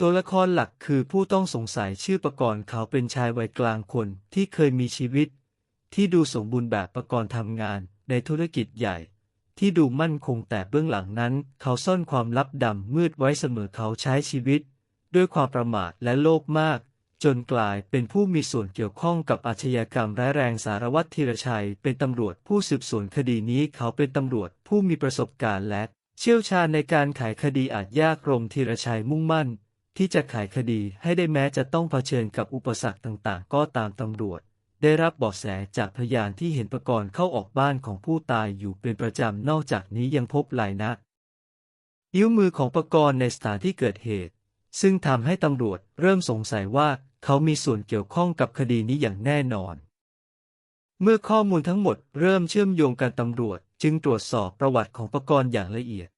ตัวละครหลักคือผู้ต้องสงสัยชื่อประกรณ์เขาเป็นชายวัยกลางคนที่เคยมีชีวิต ที่ดูสมบูรณ์แบบประกรณ์ทำงานในธุรกิจใหญ่ ที่ดูมั่นคงแต่เบื้องหลังนั้น เขาซ่อนความลับดำมืดไว้เสมอเขาใช้ชีวิต ด้วยความประมาทและโลภมาก จนกลายเป็นผู้มีส่วนเกี่ยวข้องกับอาชญากรรมร้ายแรงสารวัตรธีรชัย เป็นตำรวจผู้สืบสวนคดีนี้เขาเป็นตำรวจผู้มีประสบการณ์และเชี่ยวชาญในการไขคดีอาจยากรมธีรชัยมุ่งมั่น ที่จะไขคดีให้ได้แม้จะต้องเผชิญกับอุปสรรคต่างๆ ก็ตามตำรวจ ได้รับเบาะแสจากพยานที่เห็นประกรณ์เข้าออกบ้านของผู้ตายอยู่เป็นประจำนอกจากนี้ยังพบลายนักนิ้วมือของประกรณ์ในสถานที่เกิดเหตุ ซึ่งทำให้ตำรวจเริ่มสงสัยว่าเขามีส่วนเกี่ยวข้องกับคดีนี้อย่างแน่นอน เมื่อข้อมูลทั้งหมดเริ่มเชื่อมโยงกันตำรวจ จึงตรวจสอบประวัติของประกรณ์อย่างละเอียด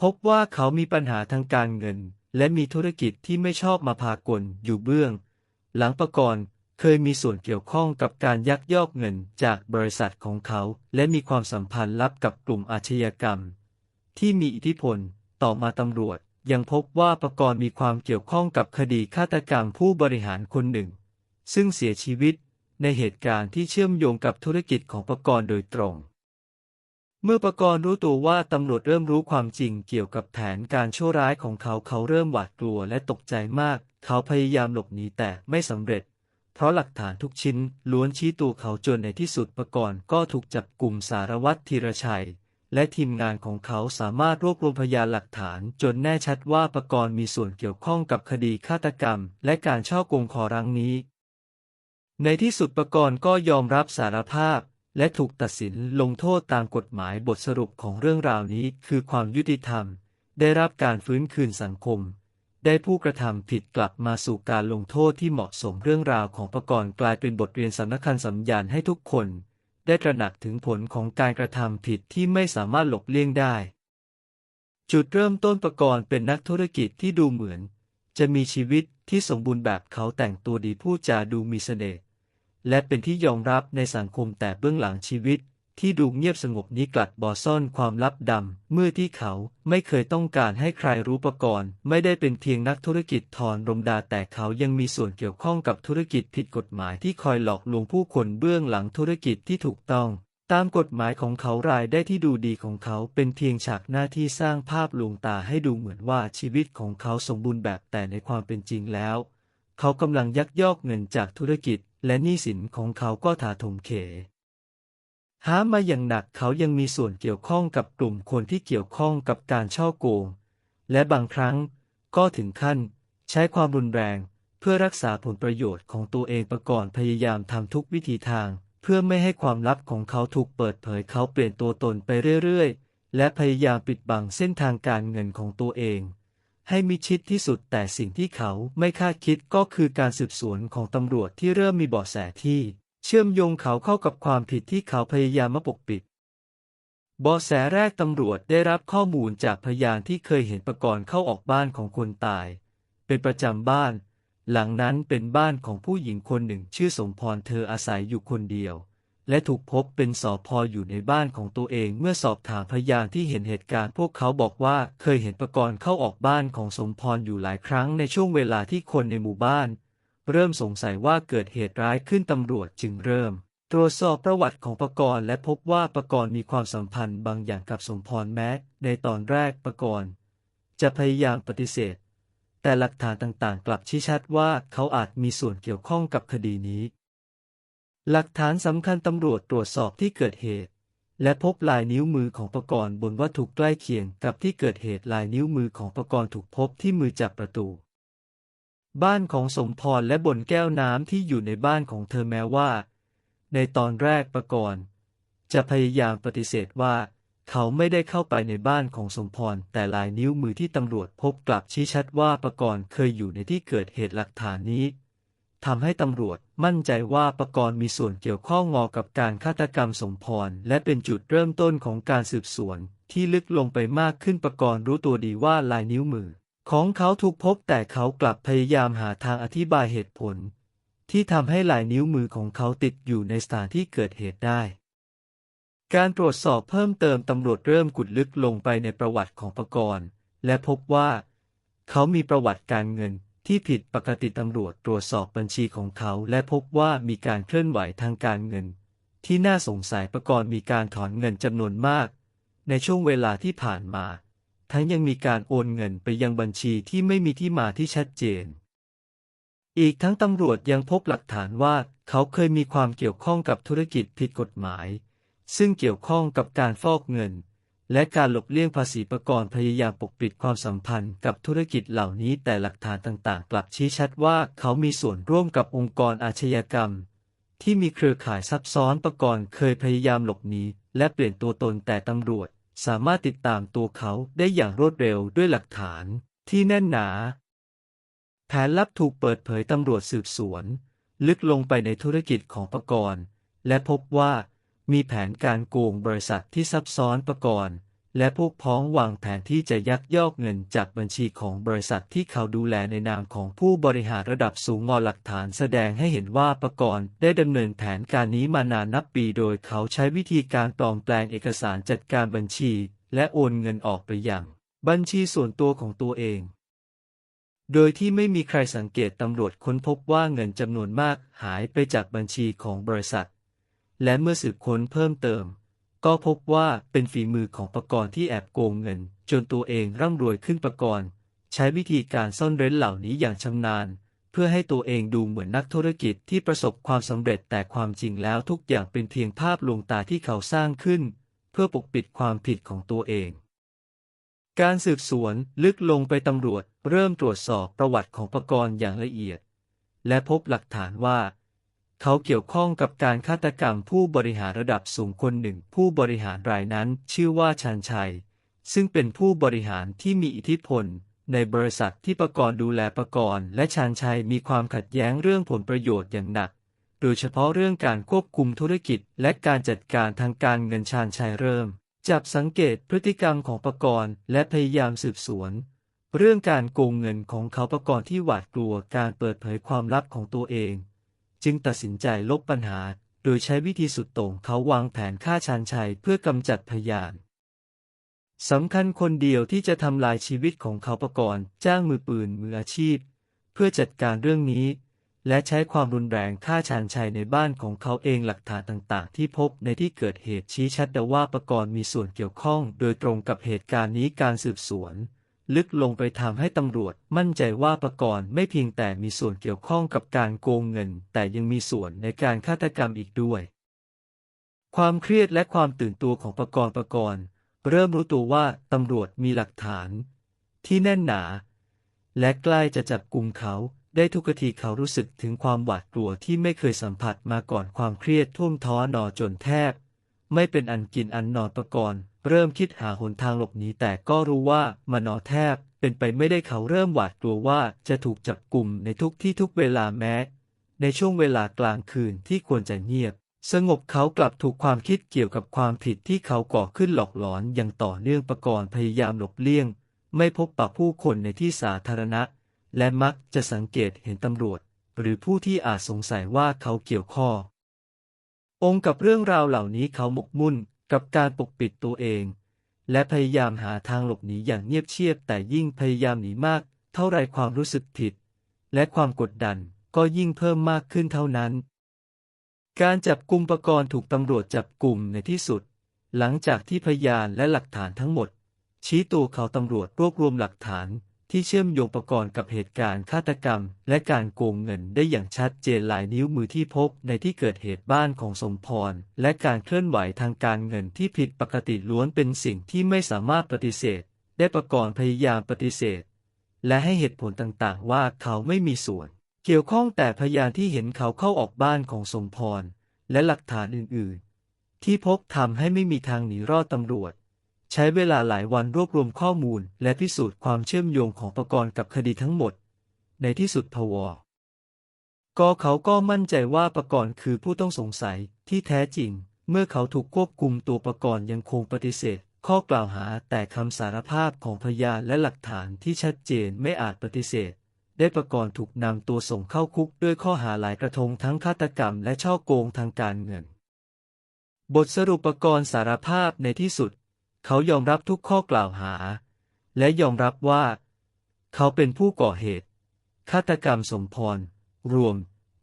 พบว่าเขามีปัญหาทางการเงิน และมีธุรกิจที่ไม่ชอบมาพากลอยู่เบื้อง หลังประกรณ์เคยมีส่วนเกี่ยวข้องกับการยักยอกเงินจากบริษัทของเขา และมีความสัมพันธ์ลับกับกลุ่มอาชญากรรม ที่มีอิทธิพล ต่อมาตำรวจยังพบว่าประกรณ์มีความเกี่ยวข้องกับคดีฆาตกรรมผู้บริหารคนหนึ่ง ซึ่งเสียชีวิตในเหตุการณ์ที่เชื่อมโยงกับธุรกิจของประกรณ์โดยตรง เมื่อประกรณ์รู้ตัวว่าตำรวจเริ่มรู้ความจริงเกี่ยวกับแผนการชั่วร้ายของเขาเขาเริ่มหวาดกลัวและตกใจมาก เขาพยายามหลบหนีแต่ไม่สำเร็จ เพราะหลักฐานทุกชิ้นล้วนชี้ตัวเขาจนในที่สุดประกรณ์ก็ถูกจับกลุ่มสารวัตรธีรชัย และทีมงานของเขาสามารถรวบรวมพยานหลักฐานจนแน่ชัดว่าประกรณ์มีส่วนเกี่ยวข้องกับคดีฆาตกรรม และการช่อโกงคอรังนี้ ในที่สุดประกรณ์ก็ยอมรับสารภาพ และถูกตัดสินลงโทษตามกฎหมายบทสรุปของเรื่องราวนี้คือความยุติธรรม ได้รับการฟื้นคืนสังคม ได้ผู้กระทำผิดกลับมาสู่การลงโทษที่เหมาะสมเรื่องราวของประกรณ์กลายเป็นบทเรียนสำคัญสำญานให้ทุกคน ได้ตระหนักถึงผลของการกระทำผิดที่ไม่สามารถหลบเลี่ยงได้ จุดเริ่มต้นประกรณ์เป็นนักธุรกิจที่ดูเหมือน จะมีชีวิตที่สมบูรณ์แบบเขาแต่งตัวดีพูดจาดูมีเสน่ห์ และเป็นที่ยอมรับในสังคมแต่เบื้องหลังชีวิต ที่ดูเงียบสงบนี้กลัดบ่อซ่อนความลับดำเมื่อที่เขาไม่เคยต้องการให้ใครรู้ประกรณ์ไม่ได้เป็นเพียงนักธุรกิจทอนรมดาแต่เขายังมีส่วนเกี่ยวข้องกับธุรกิจผิดกฎหมายที่คอยหลอกลวงผู้คนเบื้องหลังธุรกิจที่ถูกต้องตามกฎหมายของเขารายได้ที่ดูดีของเขาเป็นเพียงฉากหน้าที่สร้างภาพลวงตาให้ดูเหมือนว่าชีวิตของเขาสมบูรณ์แบบแต่ในความเป็นจริงแล้ว เขากำลังยักยอกเงินจากธุรกิจ และหนี้สินของเขาก็ถาถมเข หามาอย่างหนักเขายังมีส่วนเกี่ยวข้องกับกลุ่มคนที่เกี่ยวข้องกับการช่อโกง และบางครั้งก็ถึงขั้น ใช้ความรุนแรง เพื่อรักษาผลประโยชน์ของตัวเองประกอบพยายามทำทุกวิธีทาง เพื่อไม่ให้ความลับของเขาถูกเปิดเผยเขาเปลี่ยนตัวตนไปเรื่อยๆ และพยายามปิดบังเส้นทางการเงินของตัวเอง ให้มิชิดที่สุดแต่สิ่งที่เขาไม่คาดคิดก็คือการสืบสวนของตำรวจที่เริ่มมีเบาะแสที่ เชื่อมโยงเขาเข้ากับความผิดที่เขาพยายามมาปกปิดเบาะแสแรกตำรวจได้รับข้อมูลจากพยานที่เคยเห็นประกรณ์เข้าออกบ้านของคนตาย เป็นประจำบ้าน หลังนั้นเป็นบ้านของผู้หญิงคนหนึ่งชื่อสมพรเธออาศัยอยู่คนเดียว และถูกพบเป็นสอพออยู่ในบ้านของตัวเองเมื่อสอบถามพยานที่เห็นเหตุการณ์พวกเขาบอกว่าเคยเห็นประกรณ์เข้าออกบ้านของสมพรอยู่หลายครั้งในช่วงเวลาที่คนในหมู่บ้าน เริ่มสงสัยว่าเกิดเหตุร้ายขึ้นตำรวจจึงเริ่ม ตรวจสอบประวัติของประกรณ์และพบว่าประกรณ์มีความสัมพันธ์บางอย่างกับสมพรแม้ ในตอนแรกประกรณ์จะพยายามปฏิเสธ แต่หลักฐานต่างๆ กลับชี้ชัดว่าเขาอาจมีส่วนเกี่ยวข้องกับคดีนี้ หลักฐานสำคัญตำรวจตรวจสอบที่เกิดเหตุ และพบลายนิ้วมือของประกรณ์บนวัตถุใกล้เคียงกับที่เกิดเหตุลายนิ้วมือของประกรณ์ถูกพบที่มือจับประตู บ้านของสมพรและบนแก้วน้ำที่อยู่ในบ้านของเธอแม้ว่า ในตอนแรกประกรณ์จะพยายามปฏิเสธว่า เขาไม่ได้เข้าไปในบ้านของสมพรแต่ลายนิ้วมือที่ตำรวจพบกลับชี้ชัดว่าประกรณ์เคยอยู่ในที่เกิดเหตุหลักฐานนี้ ทำให้ตำรวจมั่นใจว่าประกรณ์มีส่วนเกี่ยวข้องงอกับการฆาตกรรมสมพร และเป็นจุดเริ่มต้นของการสืบสวน ที่ลึกลงไปมากขึ้นประกรณ์รู้ตัวดีว่าลายนิ้วมือ ของเขาถูกพบแต่เขากลับพยายามหาทางอธิบายเหตุผล ที่ทำให้ลายนิ้วมือของเขาติดอยู่ในสถานที่เกิดเหตุได้ การตรวจสอบเพิ่มเติมตำรวจเริ่มกุดลึกลงไปในประวัติของประกรณ์และพบว่า เขามีประวัติการเงิน ที่ผิดปกติตำรวจตรวจสอบบัญชีของเขา และพบว่ามีการเคลื่อนไหวทางการเงิน ที่น่าสงสัยประกอบมีการถอนเงินจำนวนมาก ในช่วงเวลาที่ผ่านมา ทั้งยังมีการโอนเงินไปยังบัญชีที่ไม่มีที่มาที่ชัดเจน อีกทั้งตำรวจยังพบหลักฐานว่าเขาเคยมีความเกี่ยวข้องกับธุรกิจผิดกฎหมาย ซึ่งเกี่ยวข้องกับการฟอกเงิน และการหลบเลี่ยงภาษีประกอบพยายามปกปิดความสัมพันธ์กับธุรกิจเหล่านี้แต่หลักฐานต่างๆ กลับชี้ชัดว่าเขามีส่วนร่วมกับองค์กรอาชญากรรม ที่มีเครือข่ายซับซ้อนประกอบเคยพยายามหลบหนีและเปลี่ยนตัวตนแต่ตำรวจ สามารถติดตามตัวเขาได้อย่างรวดเร็วด้วยหลักฐานที่แน่นหนา แผนลับถูกเปิดเผยตำรวจสืบสวน ลึกลงไปในธุรกิจของประกรณ์และพบว่า มีแผนการโกงบริษัทที่ซับซ้อนประกรณ์และพวกพ้องวางแผนที่จะยักยอกเงินจากบัญชีของบริษัทที่เขาดูแลในนามของผู้บริหารระดับสูงงอหลักฐานแสดงให้เห็นว่าประกรณ์ได้ดำเนินแผนการนี้มานานนับปีโดยเขาใช้วิธีการปลอมแปลงเอกสารจัดการบัญชี และโอนเงินออกไปยังบัญชีส่วนตัวของตัวเอง โดยที่ไม่มีใครสังเกตตำรวจค้นพบว่าเงินจำนวนมากหายไปจากบัญชีของบริษัท และเมื่อสืบค้นเพิ่มเติม ก็พบว่าเป็นฝีมือของประกรณ์ที่แอบโกงเงิน จนตัวเองร่ำรวยขึ้นประกรณ์ใช้วิธีการซ่อนเร้นเหล่านี้อย่างชำนาญ เพื่อให้ตัวเองดูเหมือนนักธุรกิจที่ประสบความสำเร็จแต่ความจริงแล้วทุกอย่างเป็นเพียงภาพลวงตาที่เขาสร้างขึ้น เพื่อปกปิดความผิดของตัวเอง การสืบสวนลึกลงไปตำรวจ เริ่มตรวจสอบประวัติของประกรณ์อย่างละเอียด และพบหลักฐานว่า เขาเกี่ยวข้องกับการฆาตกรรมผู้บริหารระดับสูงคนหนึ่ง ผู้บริหารรายนั้นชื่อว่าชันชัย ซึ่งเป็นผู้บริหารที่มีอิทธิพล ในบริษัทที่ประกรณ์ดูแลประกรณ์และชันชัยมีความขัดแย้งเรื่องผลประโยชน์อย่างหนัก โดยเฉพาะเรื่องการควบคุมธุรกิจ และการจัดการทางการเงินชาญชัยเริ่ม จับสังเกตพฤติกรรมของประกรณ์และพยายามสืบสวนเรื่องการโกงเงินของเขาประกอบที่หวาดกลัวการเปิดเผยความลับของตัวเอง จึงตัดสินใจลบปัญหา โดยใช้วิธีสุดโต่งเขาวางแผนฆ่าชานชัยเพื่อกำจัดพยานสำคัญคนเดียวที่จะทำลายชีวิตของเขาประกอบจ้างมือปืนมืออาชีพ เพื่อจัดการเรื่องนี้ และใช้ความรุนแรงฆ่าชานชัยในบ้านของเขาเองหลักฐานต่างๆ ที่พบในที่เกิดเหตุชี้ชัดว่าประกรณ์มีส่วนเกี่ยวข้อง โดยตรงกับเหตุการณ์นี้การสืบสวน ลึกลงไปทำให้ตำรวจมั่นใจว่าประกรณ์ไม่เพียงแต่มีส่วนเกี่ยวข้องกับการโกงเงิน แต่ยังมีส่วนในการฆาตกรรมอีกด้วย ความเครียดและความตื่นตัวของประกรณ์ประกรณ์เริ่มรู้ตัวว่าตำรวจมีหลักฐาน ที่แน่นหนา และใกล้จะจับกลุ่มเขาได้ทุกทีเขารู้สึกถึงความหวาดกลัวที่ไม่เคยสัมผัสมาก่อนความเครียดท่วมท้อนอจนแทบ ไม่เป็นอันกินอันนอนประกรณ์เริ่มคิดหาหนทางหลบหนีแต่ก็รู้ว่ามานอแทบ เป็นไปไม่ได้เขาเริ่มหวาดกลัวว่าจะถูกจับกลุ่มในทุกที่ทุกเวลาแม้ ในช่วงเวลากลางคืนที่ควรจะเงียบ สงบเขากลับถูกความคิดเกี่ยวกับความผิดที่เขาก่อขึ้นหลอกหลอนอย่างต่อเนื่องประกอบพยายามหลบเลี่ยง ไม่พบปะผู้คนในที่สาธารณะ และมักจะสังเกตเห็นตำรวจ หรือผู้ที่อาจสงสัยว่าเขาเกี่ยวข้อง องค์กับเรื่องราวเหล่านี้เขาหมกมุ่นกับการปกปิดตัวเอง และพยายามหาทางหลบหนีอย่างเงียบเชียบ แต่ยิ่งพยายามหนีมาก เท่าไรความรู้สึกผิด และความกดดันก็ยิ่งเพิ่มมากขึ้นเท่านั้น การจับกลุ่มประกรณ์ถูกตำรวจจับกลุ่มในที่สุด หลังจากที่พยานและหลักฐานทั้งหมด ชี้ตัวเขาตำรวจรวบรวมหลักฐาน ที่เชื่อมโยงประกอบกับเหตุการณ์ฆาตกรรม และการโกงเงินได้อย่างชัดเจนหลายนิ้วมือที่พบในที่เกิดเหตุบ้านของสมพร และการเคลื่อนไหวทางการเงินที่ผิดปกติล้วนเป็นสิ่งที่ไม่สามารถปฏิเสธ ได้ประกอบพยายามปฏิเสธ และให้เหตุผลต่างๆ ว่าเขาไม่มีส่วน เกี่ยวข้องแต่พยานที่เห็นเขาเข้าออกบ้านของสมพร และหลักฐานอื่นๆ ที่พบทำให้ไม่มีทางหนีรอดตำรวจ ใช้เวลาหลายวันรวบรวมข้อมูล และพิสูจน์ความเชื่อมโยงของประกรณ์กับคดีทั้งหมด ในที่สุดพวก็เขาก็มั่นใจว่าประกรณ์คือผู้ต้องสงสัยที่แท้จริง เมื่อเขาถูกควบคุมตัวประกรณ์ยังคงปฏิเสธ ข้อกล่าวหาแต่คำสารภาพของพยานและหลักฐานที่ชัดเจนไม่อาจปฏิเสธ ได้ประกรณ์ถูกนำตัวส่งเข้าคุกด้วยข้อหาหลายกระทงทั้งฆาตกรรมและช่อโกงทางการเงินบทสรุปประกรณ์สารภาพในที่สุด เขายอมรับทุกข้อกล่าวหา และยอมรับว่า เขาเป็นผู้ก่อเหตุ ฆาตกรรมสมพร รวม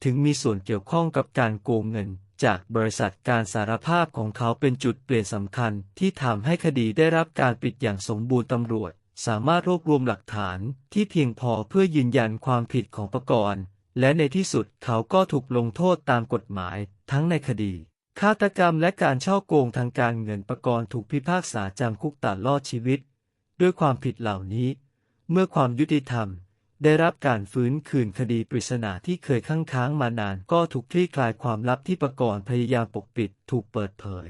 ถึงมีส่วนเกี่ยวข้องกับการโกงเงิน จากบริษัทการสารภาพของเขาเป็นจุดเปลี่ยนสำคัญที่ทำให้คดีได้รับการปิดอย่างสมบูรณ์ตำรวจ สามารถรวบรวมหลักฐานที่เพียงพอเพื่อยืนยันความผิดของประกรณ์และในที่สุดเขาก็ถูกลงโทษตามกฎหมายทั้งในคดี ฆาตกรรมและการช่อโกงทางการเงินประกรณ์ถูกพิพากษาจำคุกตลอดชีวิต ด้วยความผิดเหล่านี้ เมื่อความยุติธรรม ได้รับการฟื้นคืนคดีปริศนาที่เคยค้างค้างมานานก็ถูกคลี่คลายความลับที่ประกรณ์พยายามปกปิดถูกเปิดเผย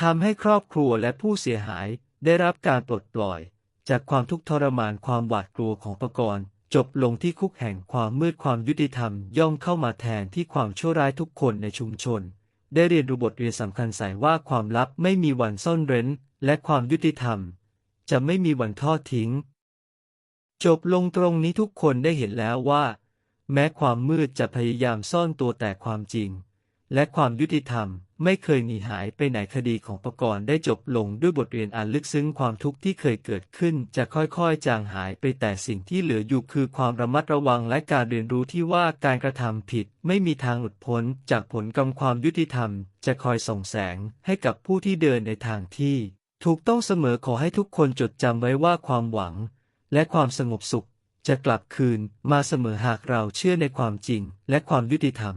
ทำให้ครอบครัวและผู้เสียหายได้รับการปลดปล่อย จากความทุกข์ทรมานความหวาดกลัวของประกรณ์จบลงที่คุกแห่งความมืดความยุติธรรมย่อมเข้ามาแทนที่ความชั่วร้ายทุกคนในชุมชน ได้เรียนรู้บทเรียนสำคัญใส่ว่าความลับไม่มีวันซ่อนเร้น และความยุติธรรม จะไม่มีวันทอดทิ้ง จบลงตรงนี้ทุกคนได้เห็นแล้วว่า แม้ความมืดจะพยายามซ่อนตัวแต่ความจริง และความยุติธรรมไม่เคยหนีหายไปไหนคดีของประกรณ์ได้จบลงด้วยบทเรียนอันลึกซึ้งความทุกข์ที่เคยเกิดขึ้นจะค่อยๆ จางหายไปแต่สิ่งที่เหลืออยู่คือความระมัดระวังและการเรียนรู้ที่ว่าการกระทำผิดไม่มีทางหลุดพ้นจากผลกรรมความยุติธรรม จะคอยส่องแสงให้กับผู้ที่เดินในทางที่ ถูกต้องเสมอขอให้ทุกคนจดจำไว้ว่าความหวัง และความสงบสุข จะกลับคืนมาเสมอหากเราเชื่อในความจริงและความยุติธรรม